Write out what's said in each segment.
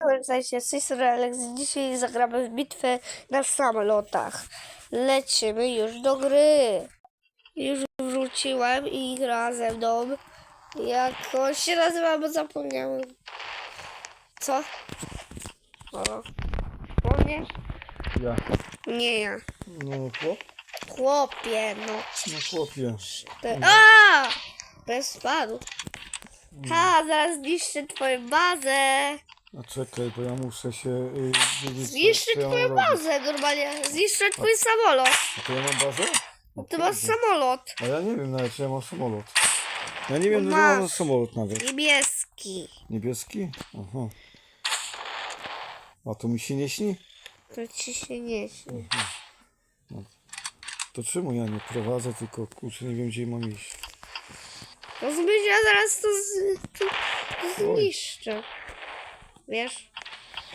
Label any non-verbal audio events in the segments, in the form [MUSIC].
Pamiętajcie, z tej strony Alex. Dzisiaj zagramy w bitwę na samolotach. Lecimy już do gry. Już wróciłem i gra ze mną. Jak on się nazywa, bo zapomniałem. Co? O. Pomniesz? Ja. Nie ja. No chłop? Chłopie, no. No chłopie. Te... A! Bez spadł. Ha, zaraz zniszczę twoją bazę. A czekaj, bo ja muszę się y, wiedzieć, co- Zniszczę co ja mam twoją robić. bazę normalnie. Zniszczę twój samolot. A to ja mam bazę? O Ty masz kurde. samolot. A ja nie wiem nawet, czy ja mam samolot. Ja nie wiem, No że mam masz. samolot nawet. Niebieski. Niebieski? Aha. A to mi się nie śni? To ci się nie śni. To czemu ja nie prowadzę, tylko kurczę, nie wiem, gdzie mam iść. Rozumiesz, ja zaraz to, z, to, to zniszczę. Wiesz?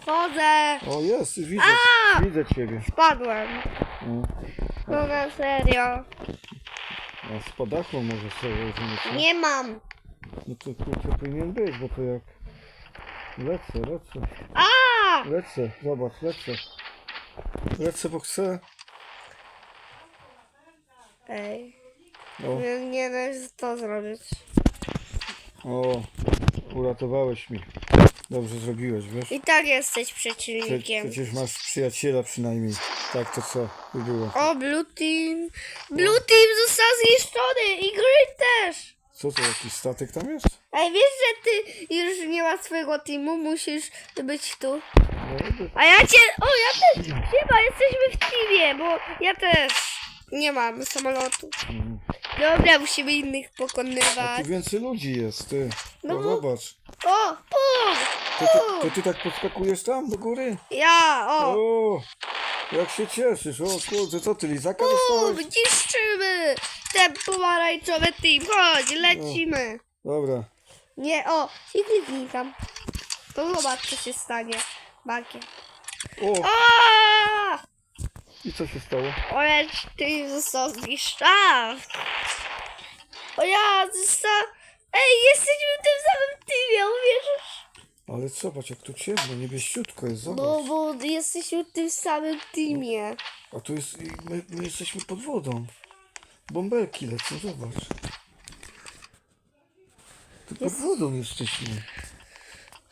Chodzę. O, jest, widzę. A! Widzę ciebie. Spadłem. No. No na serio. A z podachu może sobie co? Nie mam. No to kurczę, powinien być, bo to jak... Lecę, lecę. A! Lecę, zobacz, lecę. Lecę, bo chcę. Ej. O, Nie, się to zrobić. o, uratowałeś mi. Dobrze zrobiłeś, wiesz? I tak jesteś Prze przeciwnikiem. przecież masz przyjaciela przynajmniej. Tak to co by było. O, Blue Team. Blue Team został zniszczony i Green też. Co to, jakiś statek tam jest? Ej, wiesz, że ty już nie ma swojego teamu, musisz być tu. No, A ja cię... O, ja też... Chyba jesteśmy w teamie, bo ja też nie mam samolotu. mm. Dobra, musimy innych pokonywać. tu więcej ludzi jest, ty. No No, zobacz. O, pum! To ty, to ty tak podskakujesz tam do góry? Ja, o! O, jak się cieszysz. O kurde, co ty, lizaka Bum, dostałeś? niszczymy! Ten pomarańczowy team, chodź, lecimy! Dobra. Nie, o, i kliknij tam. To zobacz, co się stanie. Bankiem. O, O! I co się stało? Ale ty został zniszczony. O ja został... Ej, jesteśmy w tym samym teamie, uwierzysz? Ale zobacz, jak tu ciemno, niebieściutko jest, No, zobacz. bo jesteśmy w tym samym teamie. A tu jest, my, my jesteśmy pod wodą. Bąbelki lecą, zobacz. Tu pod wodą jesteśmy.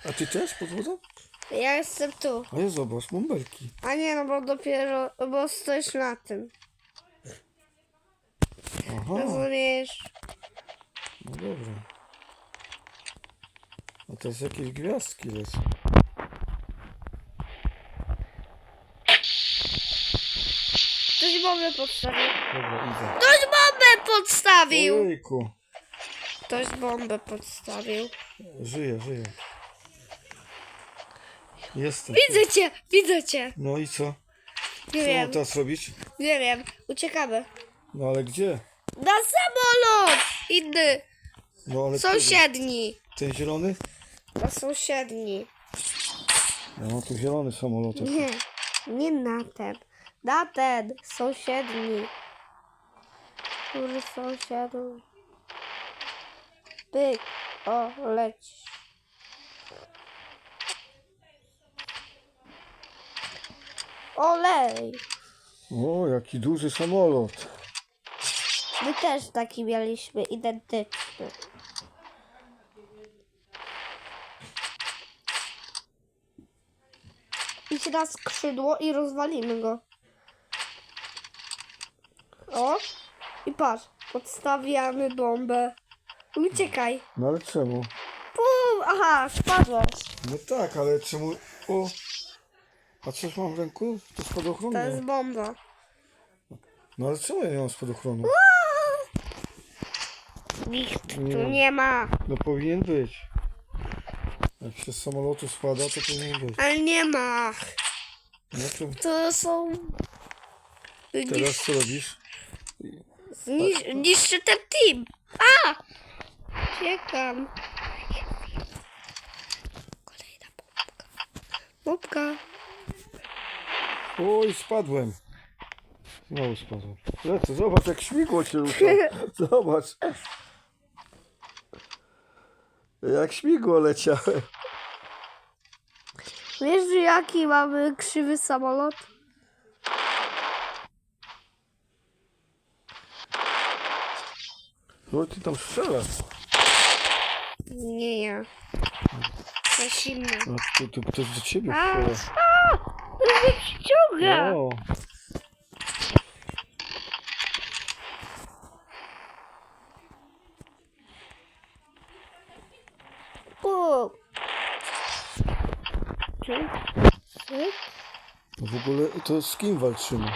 A ty też pod wodą? Ja jestem tu. A ja zobacz, bąbelki. A nie, no bo dopiero, bo stoisz na tym. Aha, Rozumiesz? no dobra. A teraz jakieś gwiazdki lecą. Ktoś bombę podstawił. Dobra, idę. Ktoś bombę podstawił! Ojejku. Ktoś bombę podstawił. Żyję, żyję. Jestem. Widzę cię, widzę cię. No i co? Nie Co mam wiem, teraz robić? nie wiem. Uciekamy. No ale gdzie? Na samolot! Inny. No ale który? Sąsiedni. Ten zielony? Na sąsiedni. Ja mam tu zielony samolot. Nie, nie na ten. Na ten. Sąsiedni. Który sąsiadów? Pyk. O, leci. Olej. O, jaki duży samolot. My też taki mieliśmy, identyczny. Idź na skrzydło i rozwalimy go. O! I patrz, podstawiamy bombę. Uciekaj. No ale czemu? Pum! Aha, spadło. No tak, ale czemu... O! A coś mam w ręku? To spadochronu? To jest bomba. No ale czemu ja nie mam spadochronu? Nikt Nie tu nie ma. No powinien być. Jak się z samolotu spada, to powinien być. Ale nie ma. No to To są... teraz co robisz? Nisz, niszczy ten team. A! Ciekam. Kolejna bombka. Bombka. Oj, spadłem. Znowu spadłem. Lecę, zobacz jak śmigło się rusza. [LAUGHS] Zobacz. Jak śmigło leciałem. Wiesz, że jaki mamy krzywy samolot? No ty tam strzelasz. Nie ja. Coś innego. No to, to ktoś do ciebie A, strzela. Mnie przyciąga. O, O. Czy? Czy? no w ogóle to z kim walczymy?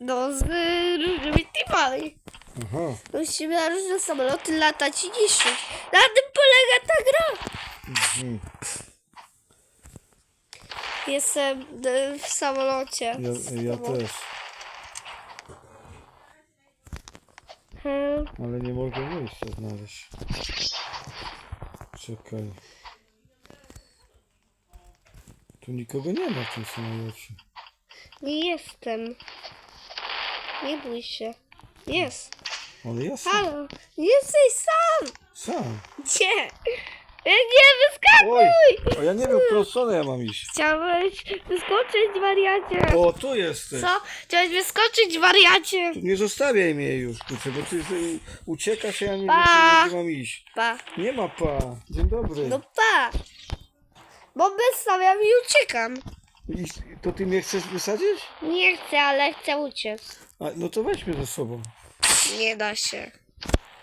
No z y, różnymi teamami. Aha. Musimy na różne samoloty latać i niszczyć. Na tym polega ta gra. Mhm. Jestem y, w samolocie. Ja, ja też. Hmm. Ale nie mogę miejsca znaleźć. Czekaj. Tu nikogo nie ma w tym samolocie. Nie jestem. Nie bój się. Jest. Ale ja sam. Halo. Jesteś sam. Sam. Gdzie? Nie wyskakuj! A ja nie wiem, w którą stronę ja mam iść. Chciałeś wyskoczyć, wariacie. O, tu jesteś. Co? Chciałeś wyskoczyć, wariacie. Nie zostawiaj mnie już, kurczę, bo ty uciekasz, a ja nie wiem, Pa. gdzie mam iść. Pa. Nie ma pa. Dzień dobry. No pa. Bo stawiam i uciekam. I, to ty mnie chcesz wysadzić? Nie chcę, ale chcę uciec. A, no to weź mnie ze sobą. Nie da się.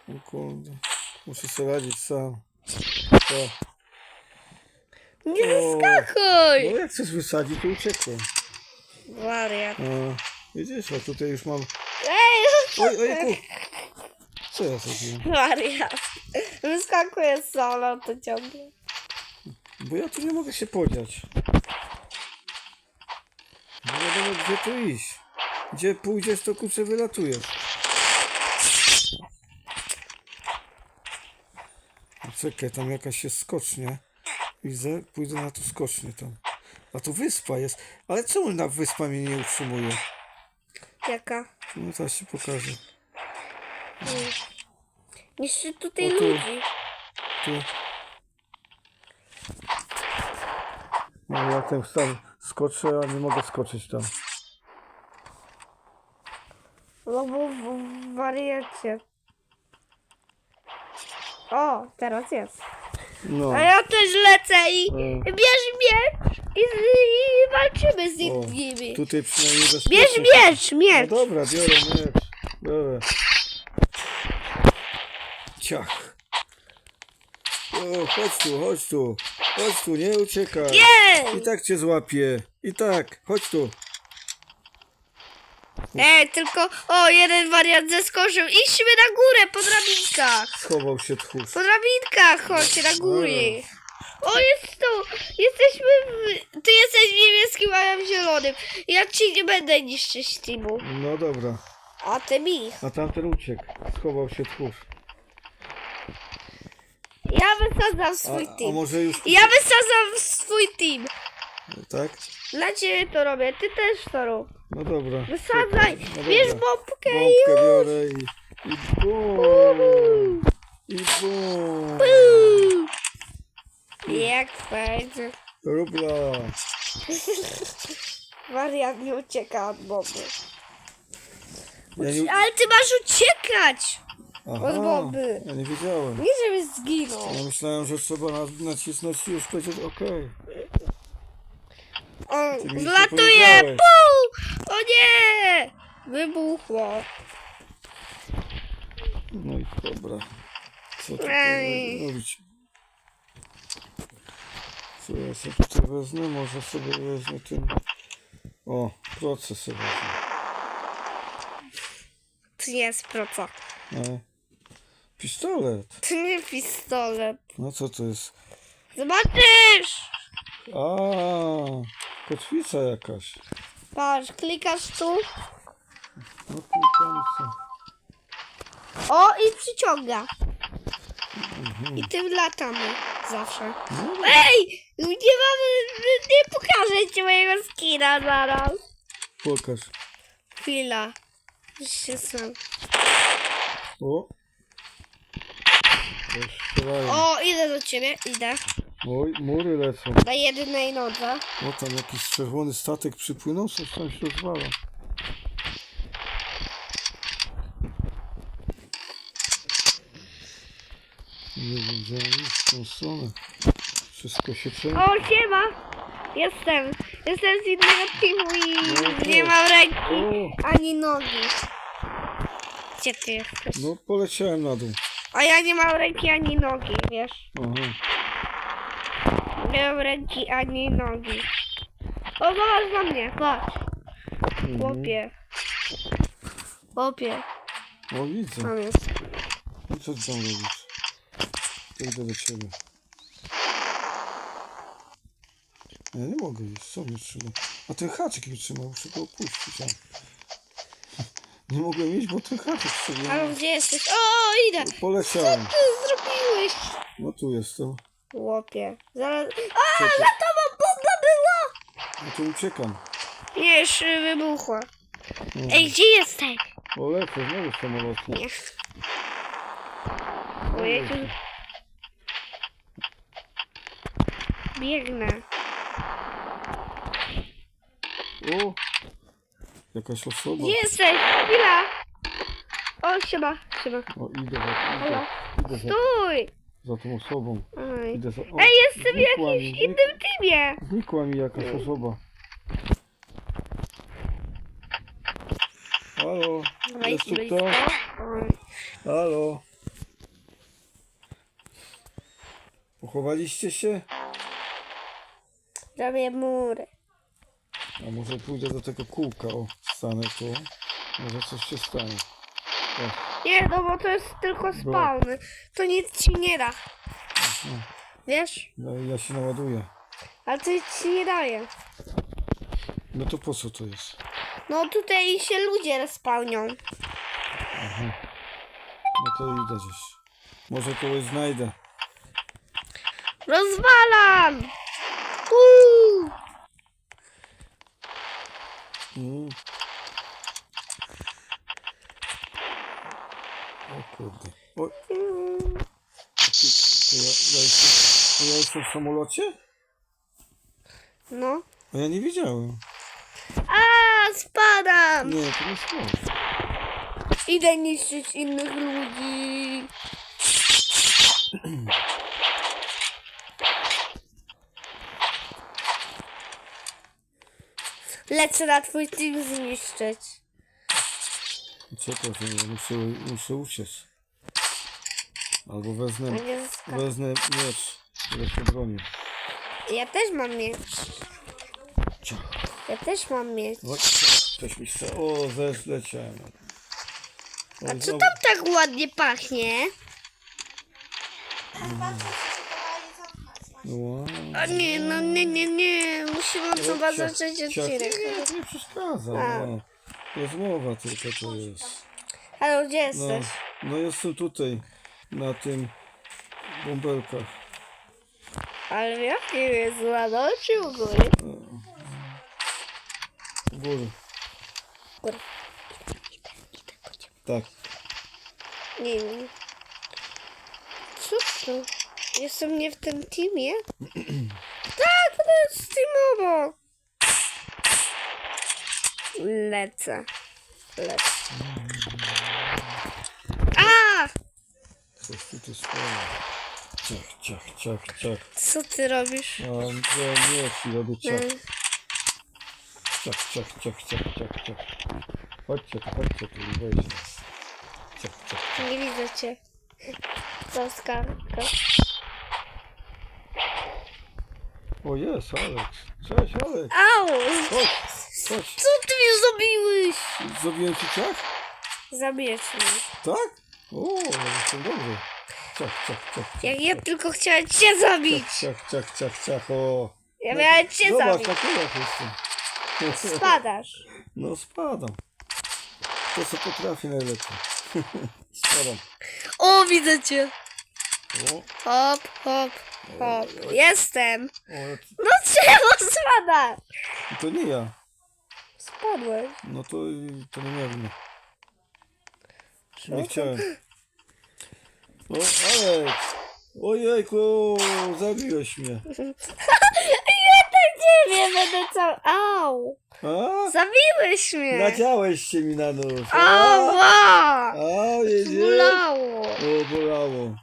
O kurde. Muszę sobie radzić sam. O. Nie O. wyskakuj! No jak chcesz wysadzić, to uciekłem. Wariat. A, widzisz, a tutaj już mam... Ej, Oj, ojku. Co ja zrobiłem? wariat. Wyskakuje z samolotu ciągle. Bo ja tu nie mogę się podziać. Nie wiadomo, gdzie tu iść. Gdzie pójdziesz, to kurczę wylatujesz. Czekaj, tam jakaś jest skocznia. Widzę, pójdę na tą skocznię tam. A tu wyspa jest. Ale czemu na wyspa mnie nie utrzymuje? Jaka? No teraz ci pokażę. Jeszcze tutaj O, tu. ludzi. Tu. No ja ten tam skoczę, a nie mogę skoczyć tam. No bo w wariacie. O, teraz jest. No. A ja też lecę i E. bierz mnie i, i walczymy z O, nimi. Tutaj przynajmniej bezpiecznie. Bierz miecz, No miecz. dobra, biorę miecz. Biorę. Ciach. O, chodź tu, chodź tu. Chodź tu, nie uciekaj. I Nie! tak cię złapię. I tak, chodź tu. Ej, tylko, o, jeden wariat zeskoczył. Idźmy na górę, po drabinkach. Schował się tchórz. Po drabinkach, chodź, na górę. O, jest tu. Jesteśmy w... Ty jesteś niebieskim, a ja w zielonym. Ja ci nie będę niszczyć teamu. No dobra. A ty mi. A tamten uciekł. Schował się tchórz. Ja wysadzam A, swój a team. może już... Ja wysadzam swój team. Tak? Dla ciebie to robię, ty też to rób. No dobra. Wysadzaj, No bierz dobra. bombkę Bombkę już. biorę i... I bum! I bum! Jak będzie. Rubla! [LAUGHS] Wariat nie ucieka od bomby. Ja nie... Ale ty masz uciekać! Aha, od bomby. Ja nie wiedziałem. Nie żeby zginął. Ja myślałem, że trzeba na, nacisnąć i już powiedzieć okej. Ty mi nic nie zlatuje! powiedziałeś. Pum! O nie! Wybuchło. No i dobra. Co tutaj robić? Co ja sobie tutaj wezmę? Może sobie wezmę ten... O, proces sobie wezmę. To nie jest proca. E, pistolet. To nie pistolet. No co to jest? Zobaczysz! A, kotwica jakaś. Patrz, klikasz tu. No klikam. O, i przyciąga. I tym latamy zawsze. Ej! Nie mamy... Nie pokażę ci mojego skina zaraz. Pokaż. Chwila. Już się sam. O. O, idę do ciebie, idę. Oj, mury lecą. Na jednej nodze. O, tam jakiś czerwony statek przypłynął, coś tam się rozwala. Nie wiem, gdzie on jest, w tą stronę. Wszystko się przejmie. O, siema! Jestem. Jestem z innego teamu i No, nie mam ręki ani nogi. Gdzie ty jesteś? no poleciałem na dół. A ja nie mam ręki ani nogi, wiesz? Aha. Nie mam ręki ani nogi. O, zobacz na mnie, patrz. Mhm. Chłopie. Chłopie. O, widzę. Tam jest. Co ty tam robisz? To idę do ciebie. Ja nie mogę iść, co mnie trzyma? A ten haczyk mnie trzyma, muszę go opuścić. A. [LAUGHS] Nie mogłem iść, bo ten haczyk trzyma. Ale gdzie jesteś? O, idę! Poleciałem. Ty zrobiłeś? No tu jestem. Chłopie. Zaraz... A, ty? za tobą bomba była! No to uciekam. Nie, już y, wybuchła. Ej, gdzie jesteś? O, lecę znowu samolotem. Nie. Ojej, Biegnę. O! Jakaś osoba. Gdzie jesteś? Chwila. O, siema, siema. O, idę za, Halo. idę, idę za, Stój! Za tą osobą. Oj. Idę za, o, Ej, jestem w znikła jakimś mi, znik- innym teamie. Znikła mi jakaś osoba. Halo, jest tu kto? Oj. Halo. Pochowaliście się? Robię mury. A może pójdę do tego kółka, o, stanę tu. Może coś się stanie. Nie, no bo to jest tylko spawn. To nic ci nie da. Wiesz? No i ja się naładuję. Ale to nic ci nie daje. No to po co to jest? No tutaj się ludzie respawnią. No to idę gdzieś. Może kogoś znajdę. Rozwalam! Uuu! Mm. O kurde. O, ty, to ja, ja, jestem, to ja jestem w samolocie? No. A ja nie wiedziałem. A, spadam! Nie, to nie samolot. Idę niszczyć innych ludzi. Lecę na twój team zniszczyć. Czekaj, muszę, muszę uciec. Albo wezmę, A nie zyska. wezmę miecz, się bronił. Ja też mam. Ciach. Ja też mam mieć. O, Coś mi chce. O, zleciałem. O, A co tam tak ładnie pachnie? Wow. O nie, no nie, nie, nie. Musimy od nowa Ciach, zacząć ciach. odcinek. Nie, nie przeszkadza. A. No. Rozmowa tylko to jest. Halo, gdzie No, jesteś? no jestem tutaj, na tym bąbelkach. Ale w jakim jest ładno, czy u góry? U góry. Góry. Tak. Nie wiem. Co to? Jestem nie w tym teamie? [CLEARS THROAT] tak, to jest team obok. Lecę. Lecę. A! Tutaj sprawia. Ciach, ciach, ciach, ciach. Co ty robisz? A, ja nie ci robię ciach. Mm, Ciach, ciach, ciach, ciach, ciach, ciach. Chodźcie tu, chodźcie tu i wejdźcie. Ciach, ciach. Nie widzę cię. Zaskarka. O jest, Alex. Cześć, Alex. Au! Chodź, chodź. Co ty mi zrobiłeś? Zrobiłem ci ciach? Zabijesz mnie. Tak? O, jestem dobry. Ciach, ciach, ciach. Jak ja tylko chciałem cię zabić. Ciach, ciach, ciach, ciach, o. Ja miałem cię Zobacz, zabić. na jestem. Spadasz. No spadam. To co potrafię najlepiej. [LAUGHS] spadam. O, widzę cię. O, Hop, hop, hop. Jestem. o, No czemu spadasz? to nie ja. Spadłeś. No to, to nie miałem. Nie chciałem. O, Alex! Ojejku, zabiłeś mnie. [LAUGHS] Nie wiem, będę cały... Au! A? Zabiłeś mnie! Nadziałeś się mi na nóż. A, Ała! a jedzie. Bolało! O, bolało.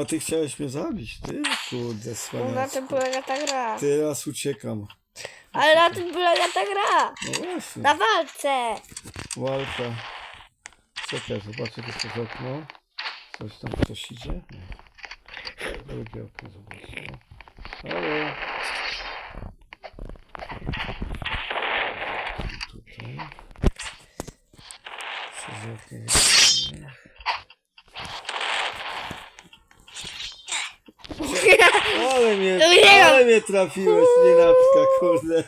A ty chciałeś mnie zabić, ty? Kurde, No na tym polega ta gra. Teraz uciekam. Ale na tym polega ta gra. No właśnie. Na walce. Walka. Czekaj, zobaczę to przez okno. Coś tam ktoś idzie? Nie. Drugie okno zobaczę. no. Halo. Tutaj. Przez okno zobaczymy. Ale mnie, Nie. ale mnie trafiłeś, nienacka, kurde.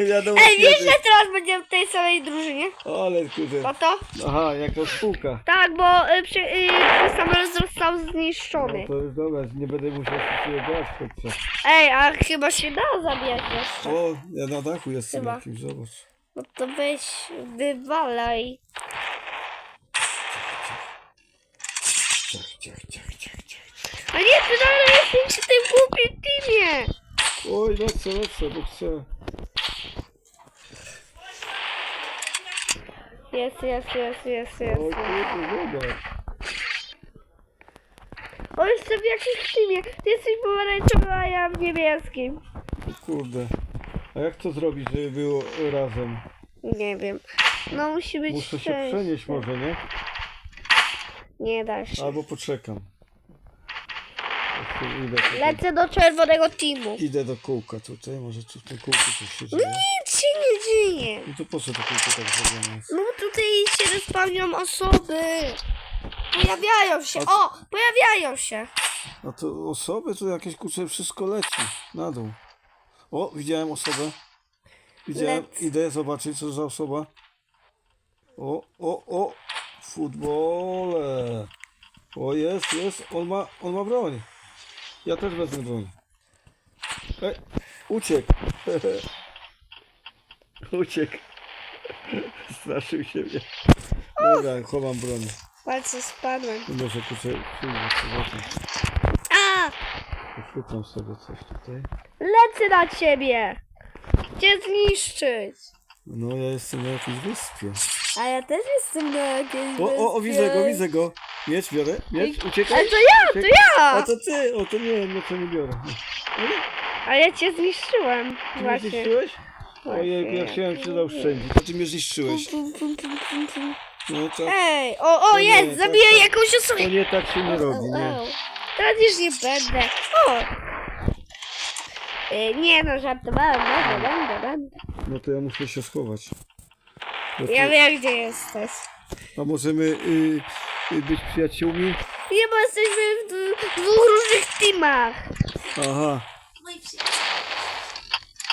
Nie wiadomo Ej, wiesz, że teraz będziemy w tej samej drużynie? Ale kurde. No to? Aha, jako spółka. Tak, bo y, przy, y, samolot został No zniszczony. to już dobra, nie będę musiał się grać chłopcze. Ej, a chyba się da zabijać jeszcze. O, ja na dachu jestem Chyba. jakimś, zobacz. No to weź, wywalaj. Ciach, ciach, ciach, ciach, ciach. A nie, ty dalej jesteś w tym głupim teamie. Oj, lecę, lecę, bo chcę. Jest, jest, jest, jest, jest. Oj, kurde, zobacz. O, jestem w jakimś teamie. Ty jesteś pomarańczowym, a ja w niebieskim. O Kurde. A jak to zrobić, żeby było razem? Nie wiem. No musi być Muszę się szczęście. przenieść może, nie? Nie da się. Albo poczekam. Jeszcze Idę, tutaj. Lecę do czerwonego teamu. Idę do kółka tutaj, może tu w tym kółku coś się dzieje. Nic się nie dzieje. No to po co to kółko tak zrobione jest? No tutaj się respawnią osoby. Pojawiają się. O, pojawiają się. A to osoby tu jakieś kurczę wszystko leci na dół. O, widziałem osobę. Widziałem, Lec. idę zobaczyć co za osoba. O, o, o, futbole. O, jest, jest, on ma, on ma broń. Ja też wezmę broń. Ej, uciekł. [LAUGHS] [LAUGHS] uciekł. Straszył się mnie. Dobra, chowam broń. Palce spadłem. Może kurczę, przyjdę, zobaczę. A! Poszukam sobie coś tutaj. Lecę na ciebie. Cię zniszczyć. No ja jestem na jakiejś wyspie. A ja też jestem na jakiejś O, o, o, widzę go, widzę go. Miecz biorę, miecz, uciekaj. Ale to ja, to A ja. to ty, o to nie, no to nie biorę. A ja cię zniszczyłem. Ty mnie Właśnie. zniszczyłeś? Ojej, ja chciałem cię zaoszczędzić, to ty mnie zniszczyłeś. Pum, pum, pum, pum, pum. No to, Ej, o, o, To nie, jest, tak, zabiję tak. jakąś to osobę. nie tak się nie robi, nie? Au, au. Teraz już nie będę. O! E, nie no, żartowałem, będę, będę, będę. No to ja muszę się schować. Ja to, wiem, gdzie jesteś. a możemy y, y, być przyjaciółmi? Nie, bo jesteśmy w, d- w dwóch różnych teamach. Aha.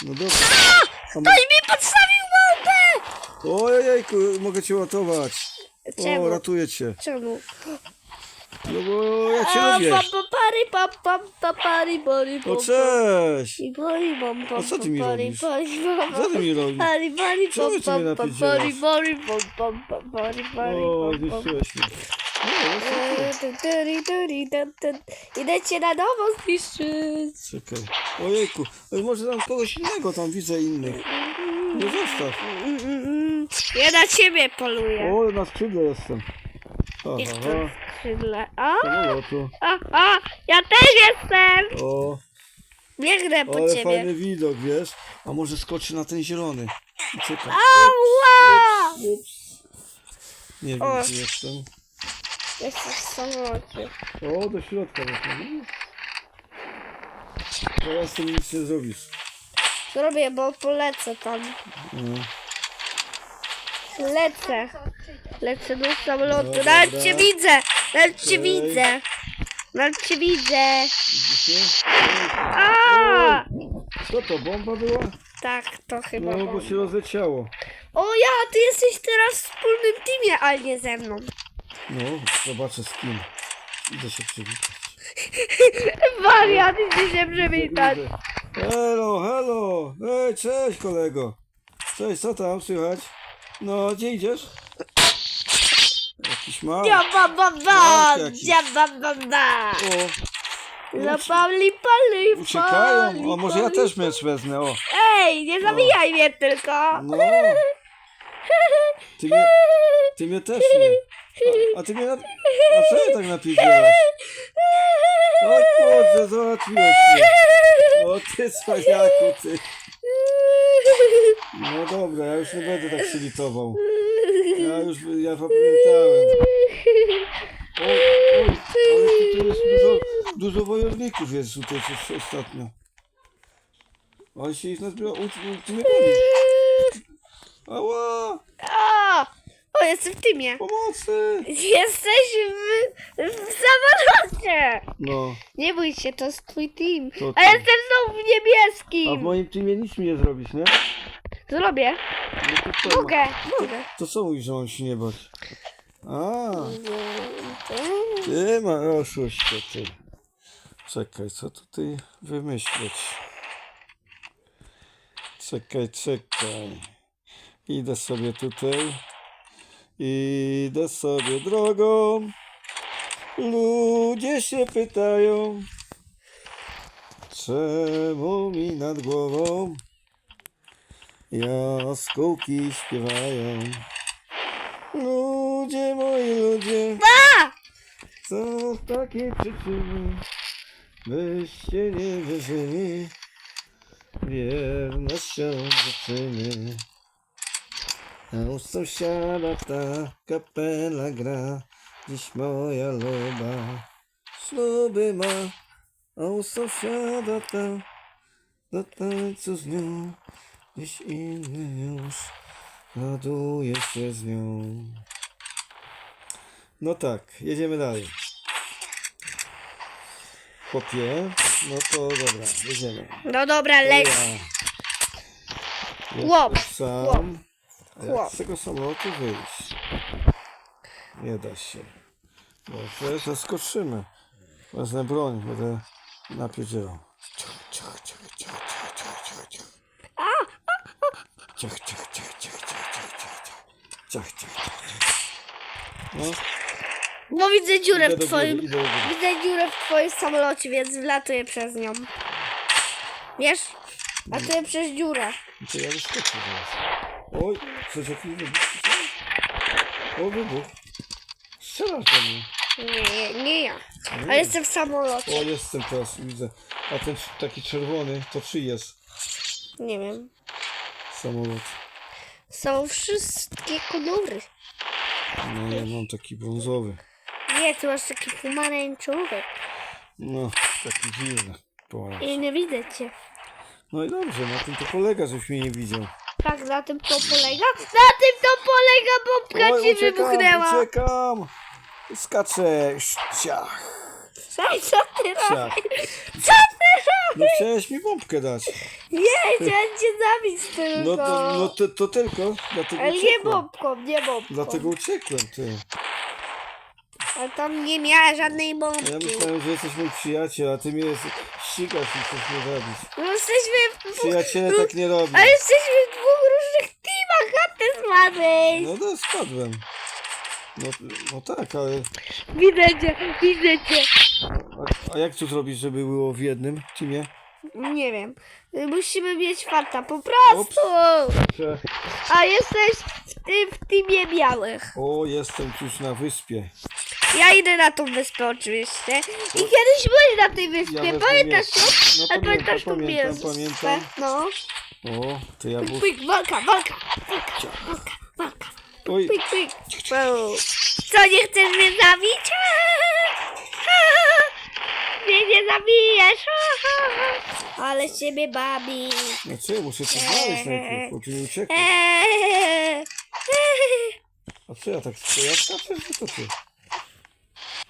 No dobra. Mo- Ktoś mi podstawił małpę! Ojejku, mogę cię ratować. O, Czemu? ratuję cię. Czemu? No bo ja cię A, lubię. pa, pa, pary, pa, pa, pa, pary, pary, O, pa, cześć. I boli, bom, bom, A co ty mi robisz? bom, Co ty mi robisz? Czemu pom, ty mnie napierdzielasz? O, zniszczyłeś mnie. No, jest okej. E, tu, turi, turi, tu, tu. Idę cię na nowo zniszczyć. Czekaj. Ojejku, ale może tam kogoś innego tam widzę innych. Nie zostaw. Mm, mm, mm. Ja na ciebie poluję. O, na skrzydle jestem. Aha. tu skrzydle. A, Samolotu. ja też jestem. O, Biegnę po ale ciebie. fajny widok, wiesz? A może skoczy na ten zielony. Czekaj. Ała! Ups. Nie wiem, O. gdzie jestem. Jesteś w samolocie. O, do środka weszłem. Teraz ty nic nie zrobisz. Zrobię, bo polecę tam. No. Lecę. Lecę do samolotu. Dobra, Nawet cię widzę. Nawet cię widzę. Nawet cię widzę. Widzicie? A! Co to, bomba była? Tak, to chyba. No, bo się rozleciało. O ja, ty jesteś teraz w wspólnym teamie, ale nie ze mną. No, zobaczę z kim. Idę się przywitać. [LAUGHS] Wariat, idzie się przywitać. Idę. Hello, hello! Ej, cześć kolego! Cześć, co tam słychać? No, gdzie idziesz? Jakiś mały. Ja ba ba ba, jakiś. ja ba ba ba. O, Zapali, pali, Uciekają. O, może ja też miecz wezmę, o. Ej, nie zabijaj mnie tylko. No. Ty mnie, ty mnie też nie. A, a ty mnie na... A co mnie tak napierdzielasz? O kurczę, załatwiłeś mnie. O ty cwaniaku, ty. No dobra, ja już nie będę tak się litował. Ja już, ja zapamiętałem. O, oj, ale tutaj jest dużo, dużo wojowników jest tutaj coś ostatnio. Ale się ich nazbiera, u, u, ty mnie gonisz. Ała, O, o, jestem w teamie. pomocy. Jesteś w, w samolocie. No, Nie bój się, to jest twój team. To A ty. jestem znowu w a w niebieskim. moim teamie nic mi nie zrobisz, nie? Zrobię. No to co? Mogę, mogę. To co mówisz, że mam się nie bać? A, ty ma oszuście, ty. Czekaj, co tutaj wymyślić? Czekaj, czekaj. Idę sobie tutaj. Idę sobie drogą. Ludzie się pytają, czemu mi nad głową jaskółki śpiewają. Ludzie, moi ludzie, co takie przyczyny, byście nie wierzyli wiernością dziewczyny. A u sąsiada ta kapela gra, dziś moja luba śluby ma. A u sąsiada ta do tańcu z nią, dziś inny już raduje się z nią. No tak, jedziemy dalej. Chłopie, no to dobra, jedziemy. No dobra, leć. Ja Chłop, sam. A jak chłop. z tego samolotu wyjść? Nie da się. Może zaskoczymy. Wezmę broń, będę napierdzielał. Ciach, ciach, ciach, ciach, ciach, ciach, ciach, ciach. Ciach, ciach, ciach, ciach, ciach, ciach, ciach, ciach. Ciach, ciach, ciach, ciach. No, No widzę dziurę idę w do twoim... góry, idę do góry. Widzę dziurę w twoim samolocie, więc wlatuję przez nią. Wiesz? Latuję przez dziurę. To ja wyskoczę zaraz. Oj, coś jakiś wybuch. O, wybuch. Strzelasz do mnie. Nie, nie ja. Ale jestem w samolocie. O, jestem teraz, widzę. A ten taki czerwony, to czy jest Nie wiem. samolot? Są wszystkie kolory. No, ja mam taki brązowy. Nie, ty masz taki pomarańczowy. No, taki dziwny. Pomarańcz. I nie widzę cię. No i dobrze, na tym to polega, żeś mnie nie widział. Tak, na tym to polega? Na tym to polega, bombka ci uciekam, wybuchnęła. uciekam! Skaczę! Ciach, co ty ciach. robisz? Co ty robisz? No chciałeś mi bombkę dać. Nie, chciałem cię zabić tylko. No to, no to, to tylko, dlatego Ale nie uciekłem. bombką, nie bombką. Dlatego uciekłem, ty. Ale tam nie miała żadnej bombki. Ja myślałem, że jesteś mój przyjaciel, a ty mnie jest- ścigasz i chcesz mnie zabić. No jesteśmy w dwóch... Przyjaciele tak nie robią. Ale jesteśmy w dwóch różnych teamach, a ty spadłeś. No to spadłem. No, no tak, ale... Widzę cię, widzę cię. A, a jak to zrobić, żeby było w jednym teamie? Nie wiem. Musimy mieć farta, po prostu. Że- A jesteś w tym w teamie białych. O, jestem już na wyspie. Ja idę na tą wyspę oczywiście. I kiedyś byłeś na tej wyspie, wezmę pamiętasz miecz. to? No pamiętam, pamiętasz tą pamiętam, wyspę? pamiętam. No. O, to ja był... Pyk, walka, walka, walka, walka, walka. Oj, Pyk, pyk. Wow. Co, nie chcesz mnie zabić? Mnie nie zabijesz. Ale ciebie bawi. no co, ja muszę cię znaleźć najpierw, bo ty nie uciekłeś. A co ja tak to ja skaczę, czy to ty?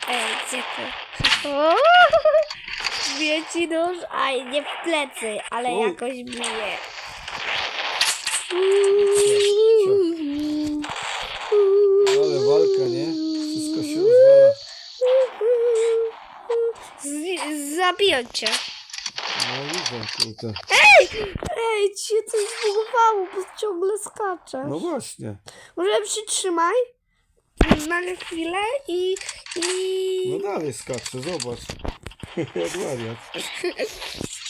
Ej, gdzie ty? O! Bije ci nóż, aj, nie w plecy, ale Oj. jakoś bije. Ale walka, nie? Wszystko się rozwala. Z- Zabiją cię. No widzę, kurde. Ej! Ej, cię coś zbugowało, bo ciągle skaczesz. No właśnie. Może przytrzymaj na chwilę i... i... No dalej skaczę, zobacz. [LAUGHS] Jak wariat.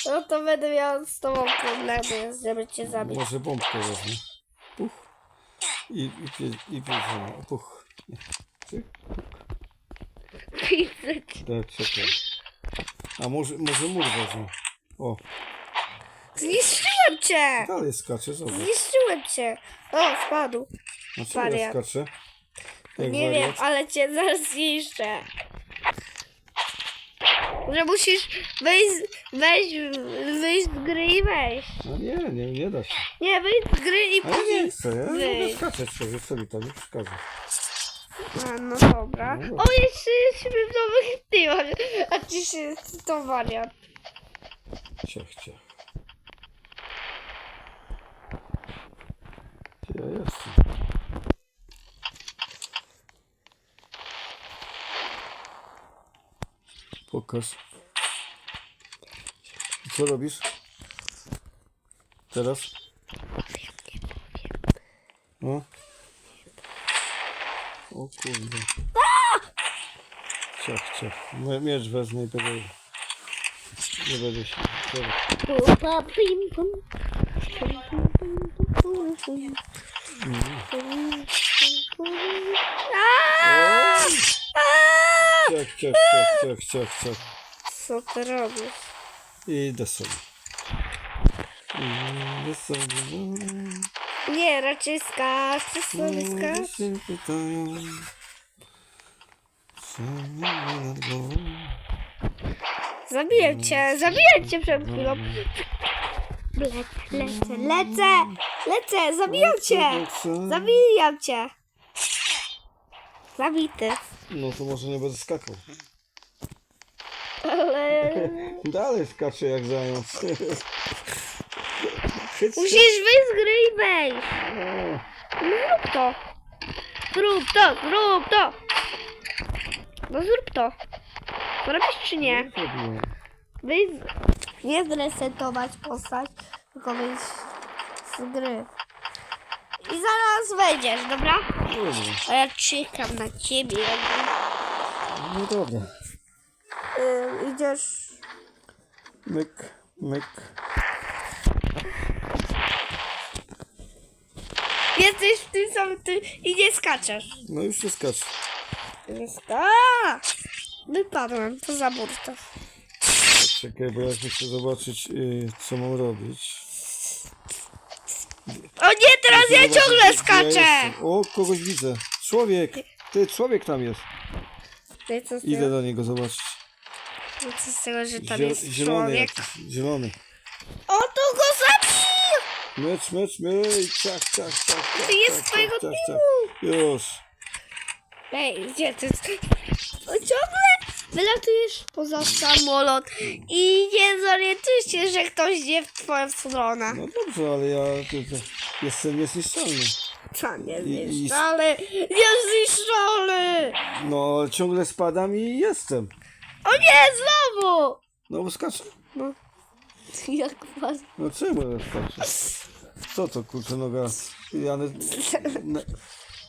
No to będę miał z tobą problemy, żeby cię zabić. Może bombkę wezmę. Puch. I, i, pie, i pięć. Puch. Cyk. Widzę [LAUGHS] cię. Tak, czekaj. A może, może mur wezmę. O, Zniszczyłem cię! dalej skacze, zobacz. Zniszczyłem cię! O, spadł. Co ja Wariat. skaczę? Jak Nie wiem, wariat? ale cię zaraz zniszczę. Że musisz wejść, wejść, wyjść z gry i wejść. No nie, nie, nie da się. Nie, wyjść z gry i A ja nie później... chcę, ja mogę wyjść. skaczeć sobie, co mi to nie przeszkadza. A, no dobra. O, jeszcze jesteśmy w nowych tyłach. A ci się to wariat. Ciach, ciach. Gdzie ja jestem? Pokaż. Co robisz? Teraz? No. O kurde. Ciach, ciach. Mie- Miecz wezmę i będę... Nie będę się... Dobra. Pupa, pim, pum. Aaaa! Aaaa! Ciach, ciach, ciach, ciach, ciach, ciach. Co ty robisz? I sobie. Idę sobie. Nie, raczej skacz, ty sobie skacz. Ludzie się pytają, co mamy nad głową. Zabiję cię, zabiję cię przed chwilą. Lecę, lecę, lecę, lecę, zabijam cię, zabijam cię. Zabity. No to może nie będę skakał. Ale [LAUGHS] Dalej skaczę jak zając. [LAUGHS] Się. musisz wyjść z gry i wejść. No zrób to. Zrób to, zrób to. No zrób to. Zrobisz czy nie? z- nie zresetować postać, tylko wyjść z gry. I zaraz wejdziesz, dobra? Dobra. A ja czekam na ciebie. jakby, No dobra. y, idziesz. Myk, myk. Jesteś w tym samym ty i nie skaczesz. No już się skacz. Nie skacz. Wypadłem, to za burta. Czekaj, bo ja chcę zobaczyć, y, co mam robić. O nie, teraz ja Zobaczyć, ciągle gdzie skaczę. jestem. O, kogoś widzę. Człowiek. Ty, człowiek tam jest. Co z Idę tego, do niego zobaczyć. co z tego że tam jest zielony człowiek? jakiś. Zielony. To! Mecz, mecz, mecz. Ciach, ciach, ciach, ciach. Ty jest ciach, twojego ciach, ciach. Już. Ej, gdzie ty? O, ciągle wylatujesz poza samolot i nie zorientujesz się, że ktoś idzie w twoją stronę. No dobrze, ale ja tu, tu, jestem niezniszczalny. Co, nie I- i- zniszczony? Nie zniszczony! No, ciągle spadam i jestem. O nie, znowu! No, bo skaczę. No, [LAUGHS] jak was... No czemu ja skaczę? Co to, kurczę, noga? Ja na, na,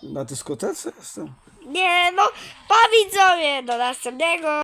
na dyskotece jestem? Nie no, pa widzowie, do następnego!